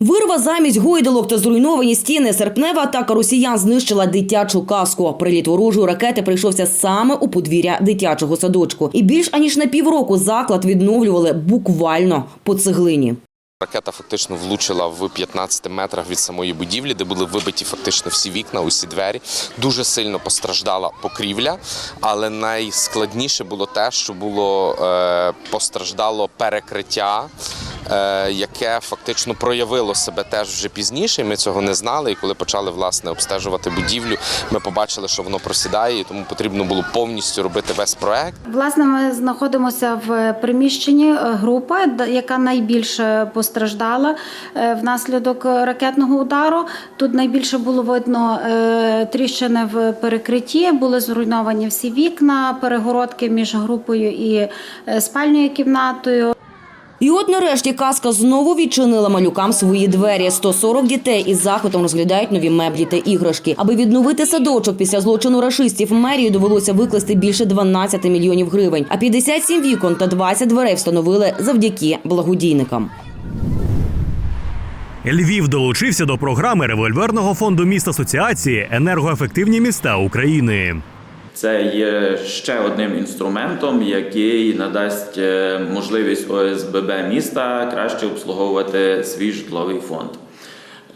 Вирва замість гойдалок та зруйновані стіни. Серпнева атака росіян знищила дитячу каску. Приліт ворожої ракети прийшовся саме у подвір'я дитячого садочку. І більш аніж на півроку заклад відновлювали буквально по цеглині. Ракета фактично влучила в 15 метрах від самої будівлі, де були вибиті фактично всі вікна, усі двері. Дуже сильно постраждала покрівля, але найскладніше було те, що було е, постраждало перекриття, яке фактично проявило себе теж вже пізніше. Ми цього не знали. І коли почали власне обстежувати будівлю, ми побачили, що воно просідає, і тому потрібно було повністю робити весь проект. Власне, ми знаходимося в приміщенні е, групи, яка найбільше постраждала е, внаслідок ракетного удару. Тут найбільше було видно е, тріщини в перекритті, були зруйновані всі вікна, перегородки між групою і е, спальною кімнатою. І от нарешті казка знову відчинила малюкам свої двері. 140 дітей із захватом розглядають нові меблі та іграшки. Аби відновити садочок після злочину рашистів, мерії довелося викласти більше 12 мільйонів гривень. А 57 вікон та 20 дверей встановили завдяки благодійникам. Львів долучився до програми револьверного фонду міст асоціації енергоефективні міста України. Це є ще одним інструментом, який надасть е, можливість ОСББ міста краще обслуговувати свій житловий фонд.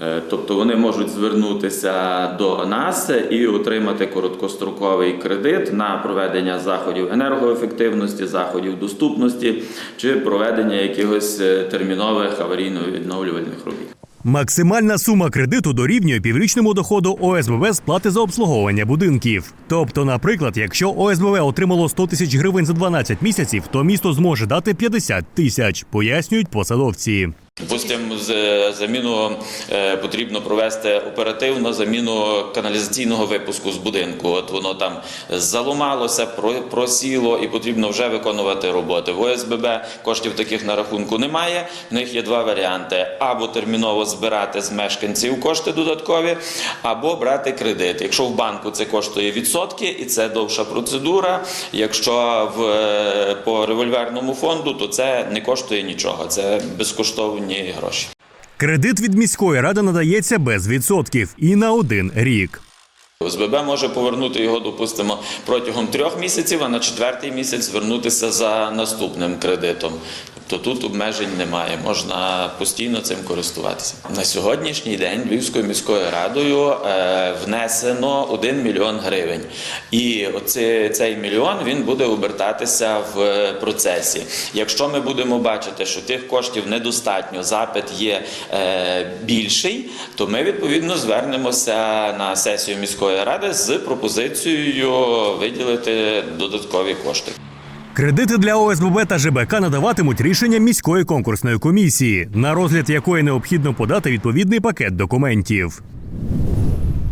Е, Тобто вони можуть звернутися до нас і отримати короткостроковий кредит на проведення заходів енергоефективності, заходів доступності чи проведення якихось е, термінових аварійно-відновлювальних робіт. Максимальна сума кредиту дорівнює піврічному доходу ОСББ сплати за обслуговування будинків. Тобто, наприклад, якщо ОСББ отримало 100 тисяч гривень за 12 місяців, то місто зможе дати 50 тисяч, пояснюють посадовці. З заміну е, потрібно провести оперативну заміну каналізаційного випуску з будинку. От воно там заломалося, просіло і потрібно вже виконувати роботи. В ОСББ коштів таких на рахунку немає. В них є два варіанти: або терміново збирати з мешканців кошти додаткові, або брати кредит. Якщо в банку це коштує відсотки, і це довша процедура. Якщо в е, по револьверному фонду, то це не коштує нічого. Це безкоштовні гроші. Кредит від міської ради надається без відсотків і на один рік. ОСББ може повернути його, допустимо, протягом трьох місяців, а на четвертий місяць звернутися за наступним кредитом. Тобто тут обмежень немає, можна постійно цим користуватися. На сьогоднішній день Львівською міською радою е, внесено 1 мільйон гривень. І оце, цей мільйон він буде обертатися в процесі. Якщо ми будемо бачити, що тих коштів недостатньо, запит є е, більший, то ми відповідно звернемося на сесію міської ради з пропозицією виділити додаткові кошти. Кредити для ОСББ та ЖБК надаватимуть рішення міської конкурсної комісії, на розгляд якої необхідно подати відповідний пакет документів.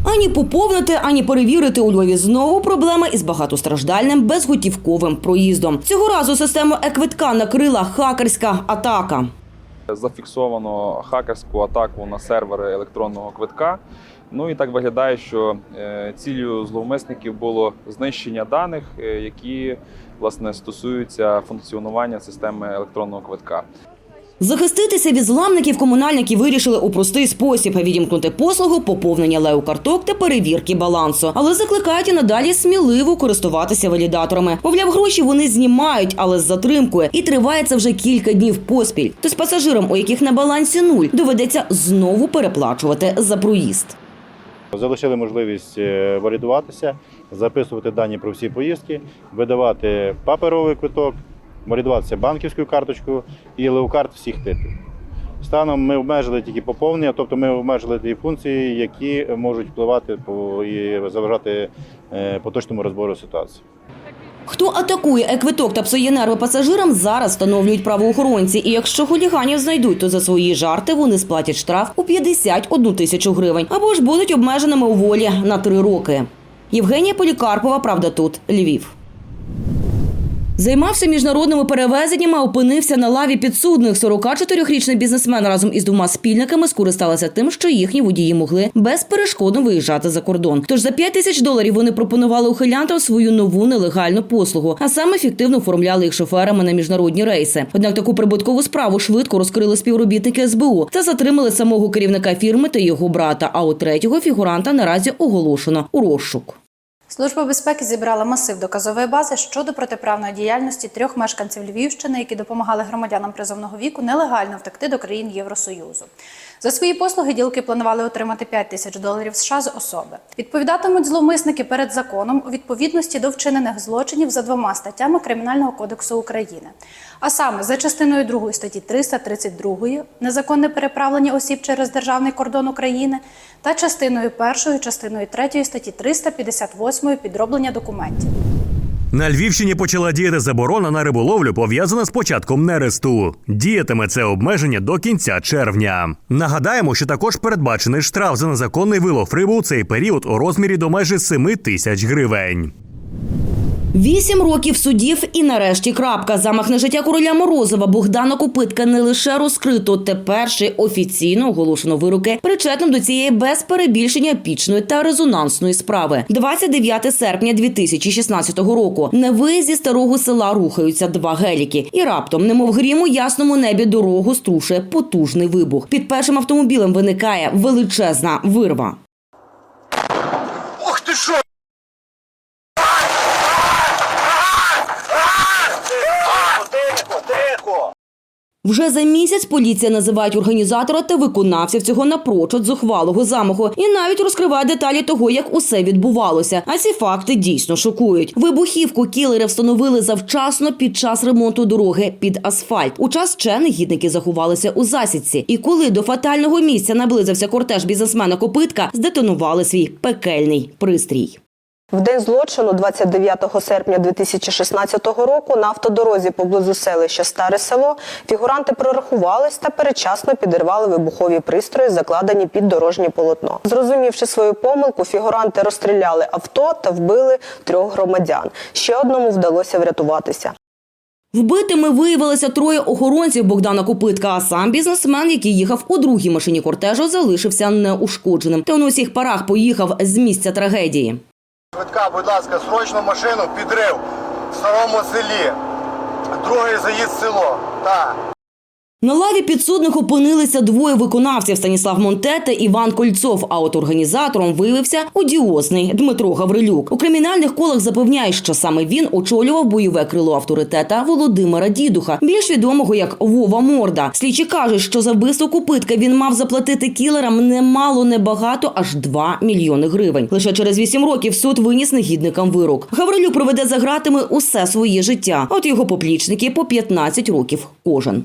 Ані поповнити, ані перевірити у Львові знову проблема із багатостраждальним безготівковим проїздом. Цього разу систему еквитка накрила хакерська атака. зафіксовано хакерську атаку на сервери електронного квитка. Ну і так виглядає, що е, цілею зловмисників було знищення даних, е, які власне стосуються функціонування системи електронного квитка. Захиститися від зламників комунальники вирішили у простий спосіб відімкнути послугу поповнення леокарток та перевірки балансу. Але закликають і надалі сміливо користуватися валідаторами. Мовляв, гроші вони знімають, але з затримкою. І триває це вже кілька днів поспіль. Тож пасажирам, у яких на балансі нуль, доведеться знову переплачувати за проїзд. Залишили можливість е, валідуватися, записувати дані про всі поїздки, видавати паперовий квиток, валідуватися банківською карточкою і леокарт всіх типів. Станом ми обмежили тільки поповнення, тобто ми обмежили ті функції, які можуть впливати і заважати е, поточному розбору ситуації. Хто атакує еквиток та псує нерви пасажирам, зараз встановлюють правоохоронці. І якщо хуліганів знайдуть, то за свої жарти вони сплатять штраф у 51 тисячу гривень або ж будуть обмеженими у волі на три роки. Євгенія Полікарпова, правда, тут Львів. Займався міжнародними перевезеннями, опинився на лаві підсудних. 44-річний бізнесмен разом із двома спільниками скористалися тим, що їхні водії могли безперешкодно виїжджати за кордон. Тож за 5 тисяч доларів вони пропонували ухилянтам свою нову нелегальну послугу, а саме фіктивно оформляли їх шоферами на міжнародні рейси. Однак таку прибуткову справу швидко розкрили співробітники СБУ та затримали самого керівника фірми та його брата. А от третього фігуранта наразі оголошено у розшук. Служба безпеки зібрала масив доказової бази щодо протиправної діяльності трьох мешканців Львівщини, які допомагали громадянам призовного віку нелегально втекти до країн Євросоюзу. За свої послуги ділки планували отримати 5 тисяч доларів США з особи. Відповідатимуть зловмисники перед законом у відповідності до вчинених злочинів за двома статтями Кримінального кодексу України. А саме за частиною 2 статті 332 незаконне переправлення осіб через державний кордон України та частиною 1, частиною 3 статті 358 підроблення документів. На Львівщині почала діяти заборона на риболовлю, пов'язана з початком нересту. Діятиме це обмеження до кінця червня. Нагадаємо, що також передбачений штраф за незаконний вилов риби у цей період у розмірі до майже 7 тисяч гривень. Вісім років судів і нарешті крапка. Замах на життя короля Морозова Богдана Копитка не лише розкрито, тепер ще офіційно оголошено вироки причетним до цієї без перебільшення пічної та резонансної справи. 29 серпня 2016 року. На виїзді старого села рухаються два геліки, і раптом, немов грім у ясному небі, дорогу струшує потужний вибух. Під першим автомобілем виникає величезна вирва. Вже за місяць поліція називають організатора та виконавців цього напрочуд зухвалого замаху і навіть розкриває деталі того, як усе відбувалося. А ці факти дійсно шокують. Вибухівку кілери встановили завчасно під час ремонту дороги під асфальт. У час ще негідники заховалися у засідці. І коли до фатального місця наблизився кортеж бізнесмена Копитка, здетонували свій пекельний пристрій. В день злочину, 29 серпня 2016 року, на автодорозі поблизу селища Старе село фігуранти прорахувались та передчасно підірвали вибухові пристрої, закладені під дорожнє полотно. Зрозумівши свою помилку, фігуранти розстріляли авто та вбили трьох громадян. Ще одному вдалося врятуватися. Вбитими виявилося троє охоронців Богдана Копитка, а сам бізнесмен, який їхав у другій машині кортежу, залишився неушкодженим. Та він у всіх парах поїхав з місця трагедії. Швидка, будь ласка, срочну машину, підрив в старому селі. Другий заїзд в село. Так. На лаві підсудних опинилися двоє виконавців Станіслав Монте та Іван Кольцов. А от організатором виявився одіозний Дмитро Гаврилюк. У кримінальних колах запевняють, що саме він очолював бойове крило авторитета Володимира Дідуха, більш відомого як Вова Морда. Слідчі кажуть, що за вбивство купитка він мав заплатити кілерам немало небагато, аж 2 мільйони гривень. Лише через 8 років суд виніс негідникам вирок. Гаврилюк проведе за ґратами усе своє життя. От його поплічники по 15 років кожен.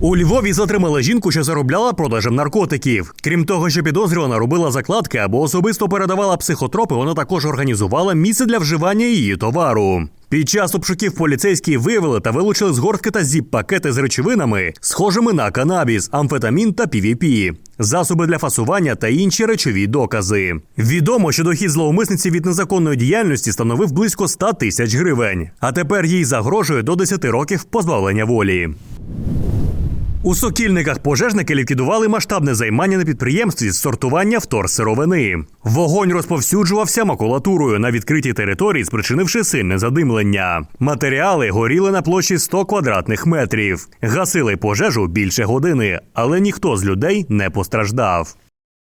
У Львові затримали жінку, що заробляла продажем наркотиків. Крім того, що підозрювана робила закладки або особисто передавала психотропи, вона також організувала місце для вживання її товару. Під час обшуків поліцейські виявили та вилучили з гортки та зіп-пакети з речовинами, схожими на канабіс, амфетамін та PVP, засоби для фасування та інші речові докази. Відомо, що дохід зловмисниці від незаконної діяльності становив близько 100 тисяч гривень. А тепер їй загрожує до 10 років позбавлення волі. У сокільниках пожежники ліквідували масштабне займання на підприємстві з сортування вторсировини. Вогонь розповсюджувався макулатурою на відкритій території, спричинивши сильне задимлення. Матеріали горіли на площі 100 квадратних метрів. Гасили пожежу більше години, але ніхто з людей не постраждав.